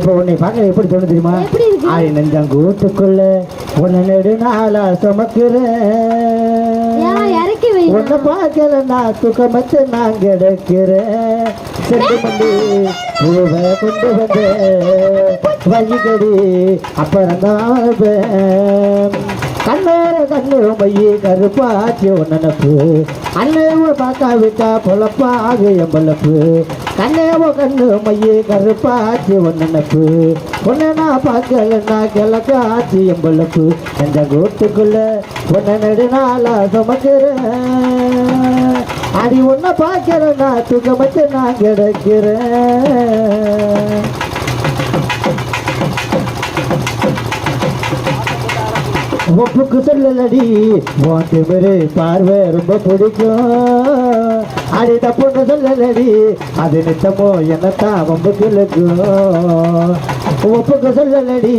இப்போ உன்னை பார்க்க எப்படி தோணுது தெரியுமா? ஆய் நெஞ்சம் கூட்டுக்குள்ள உன்னை நெடு நாளா சுமக்கிறேன். உன்னை பார்க்கல நான் துக்கமத்து நான் கிடக்கிறேன். செண்டு மல்லி பூவை கொண்டு வந்து வழிகடி அப்புறம் தான் கண்ணோர கண்ணு மைய கருப்பாச்சி நினப்பு அண்ணேவ பார்க்க விட்டா பொழப்பாக என் பொழப்பு கண்ணேவ கண்ணு மையே கருப்பாச்சி நினப்பு. உன்னை நான் பார்க்கலன்னா கிழக்காச்சி எம்பளப்பு எந்த கூட்டுக்குள்ள உன்னை நெடுநாளா சுமக்கிறேன். அடி உன்னை பார்க்கிறேன்னா துக்கமத்து நான் கிடக்கிறேன். ஒப்புக்கு சொல்லலடி வாட்டு பெரு பார்வை ரொம்ப பிடிக்கும். அடி தப்புன்னு சொல்லலடி. அது நித்தமோ என்னத்தான் வம்புக்கு இழுக்கும் ஒப்புக்கு சொல்லலடி.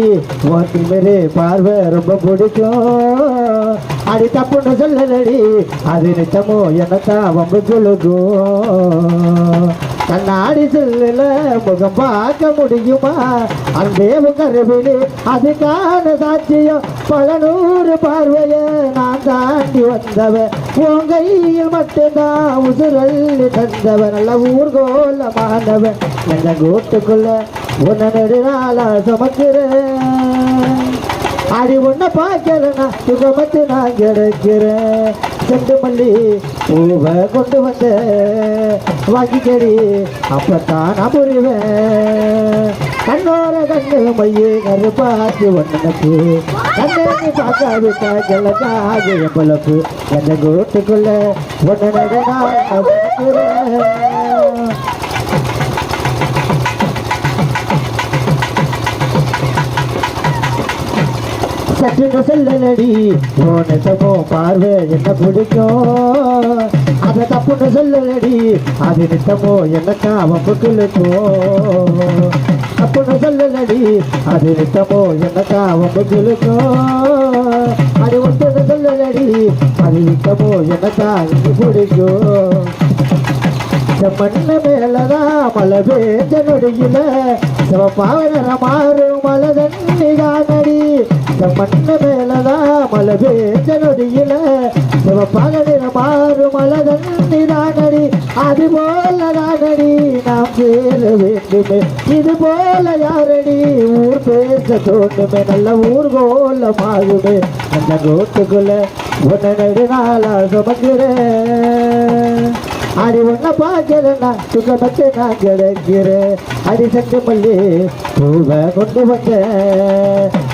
உனக்கு மேலே பார்வை ரொம்ப பிடிக்கும். அடி தப்புன்னு சொல்லலடி. அது நித்தமோ என்னத்தான் வம்புக்கு இழுக்கும் கண்ணாடி செல்லுல முகம் பார்க்க முடியுமா? அன்பே கருவிலே அதுக்கான சாட்சியம் பல நூறு பார்வைய நான் தாண்டி வந்தவன். போங்கையில் மட்டும்தான் உசுரல் தந்தவன். நல்ல ஊர்கோல மாந்தவன் எந்த கூட்டுக்குள்ள உன்னை நெடுநாளா சுமக்கிறேன். அடி ஒன்ன பார்க்கலனா சுகமத்து நான் கிடைக்கிறேன் செண்டு மல்லி பூவை கொண்டு வந்த வாங்கி வாங்கிக்கடி அப்பத்தான் நான் புரிவேன். கண்ணோர கண்ணு மைய கருப்பாச்சு ஒன்னப்பு கண்ணு பார்க்க விட்டா கிழக்காக பழப்பு எந்த கூட்டுக்குள்ள ஒன்னு நடனா சற்றுங்க செல்லலடி ஓனத்தமோ பார்வை என்ன பிடிக்கும்? அதை தப்புன்னு சொல்லலடி அது நித்தமோ என்ன வம்புக்குழுக்கும் தப்புன்னு சொல்லலடி அது நித்தமோ என்னக்கா வம்புக்குழுக்கும் அது ஒன்று சொல்லலடி அது நித்தமோ என்னக்கா இது பிடிக்கும் மண்ண மேலதான் மலை பேஞ்ச நொடியில சிவப்பாவன மாறும் மலை தண்ணிதானடி மண்ண மேலதான் மலை பேஞ்ச நொடியில சிவப்பாகன மாறும் மலை தண்ணிதானடி அது போலதானடி. சேர வேண்டுமே இது போல யாரடி ஊர் பேச தோண்டுமே? நல்ல ஊர் கோலமாகுமே. அந்த கோட்டுக்குள்ள உன்னை நெடுநாளா சுமக்கிறேன். அடி உன்னை பார்க்கிறேன்னா சுகமத்து நான் கிடைக்கிறேன். அடி சட்டு மல்லி பூவை கொண்டு வந்த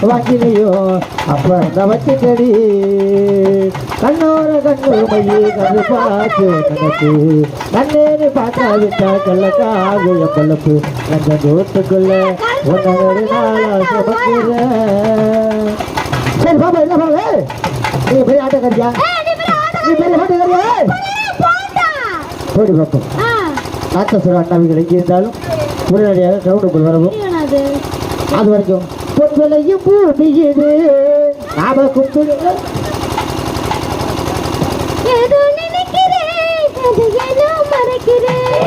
வாங்கினையோ அப்ப அந்த வச்சுக்கடி கண்ணோர கண்ணு மைய கண்ணு பார்த்து நினைப்பு கண்ணேன்னு பார்த்தா விட்டா கள்ளக்காக என் பழப்பு அந்த தூத்துக்குள்ள உன்னை ஒரு நாளா சுமக்கிறேன் சரி பாப்பா என்ன பாப்பா? நீ பெரிய ஆட்டக்காரியா? நீ பெரிய ஆட்டக்காரியா? போடி பார்ப்போம் நாட்டசுர அண்ணாவிகள் எங்கே இருந்தாலும் உடனடியாக கிரவுண்டுக்குள் வரவும். அது வரைக்கும் பொன்விளையும் பூமியது நாம கும்பிடுங்க ஏதோ நினைக்கிறேன் அது ஏதோ மறைக்கிறேன்.